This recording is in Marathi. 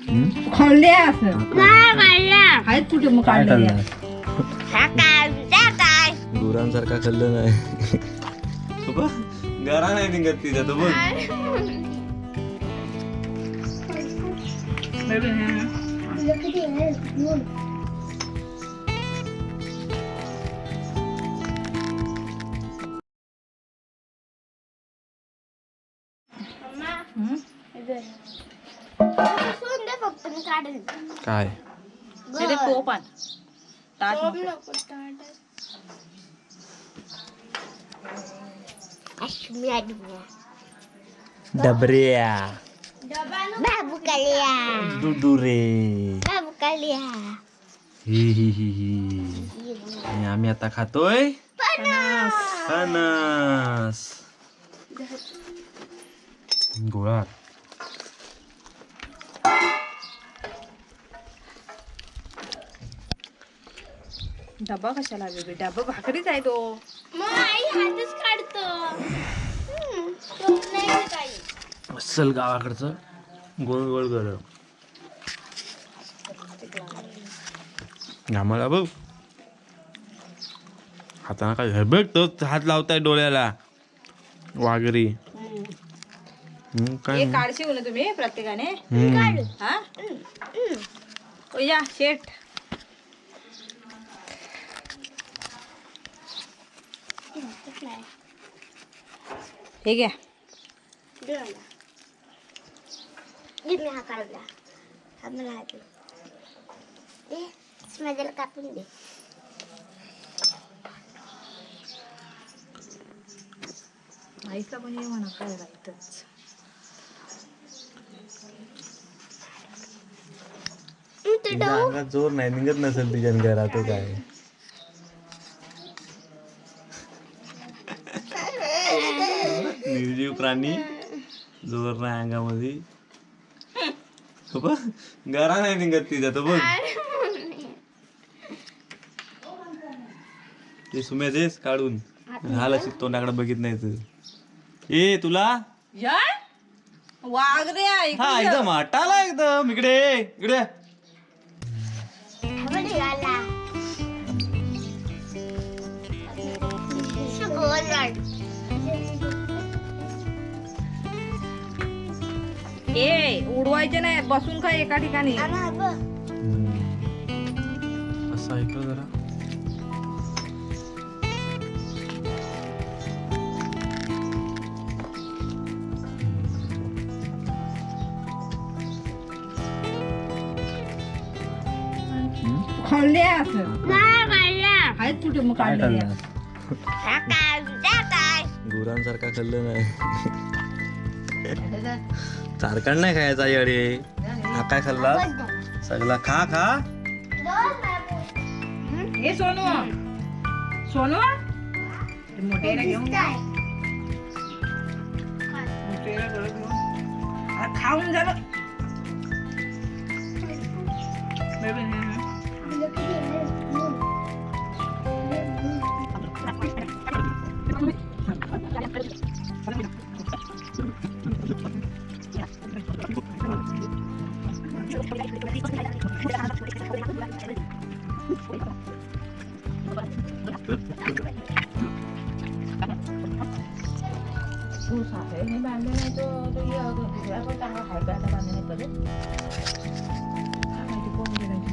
हम्म? खाल्ले असं. नाही खाल्ला. आहेत कुठे मग काय खाल्लं? गुरांसारखा खाल्लं नाही. तो बघ, गरा नाही निघत तिच्या तो बघ. सुंदर फक्त मी काढेल काय ते टोप आण ताट टोप नको. नको काढायला. अश्मी आली बुवा. डबऱ्या बाबू कालिया डुडुरे बाबू कालिया ही ही ही ही आणि आम्ही आता खातोय फणस गोळा डबा कशाला वेगळी? डबा भाकरीच आहे तो. अस्सल गावाकडचं गोळ गोळ कर आम्हाला बघ. हाताना काय हे बघ तो हात लावताय डोळ्याला. वाघरी हम्म, काय एक काढशी ना तुम्ही प्रत्येकाने. हा? या शेट हे घ्या. हा हा हा कापून दे. आईचा पण ये म्हणा काय लागतच जोर नाही निघत नसेल तिच्या घरात काय? प्राणी जोर नाही अंगामध्ये. तो गरा नाही निघत तो बघ. ते सुम्या देस काढून. झालं तोंडाकडे बघित नाही तर ए तुला? या? वाघ रे हा एकदम हटाला एकदम. इकडे इकडे. ए उडवायचे नाही बसून खा एका ठिकाणी. असं ऐकलं जरा. खाल्ले असं. आहेत कुठे मग खाल्लं? हा काय गुरांसारखा खाल्लं नाही. चारकांड नाही खायचा आई अडे हा काय खाल्ला? सगळा. खा खा. हे सोनू. सोनू? मोठेरा घेऊन. खाऊन झालं susah ini mandinya tuh tuh ya tuh aku tanggal hebat sama ini terus ah itu kok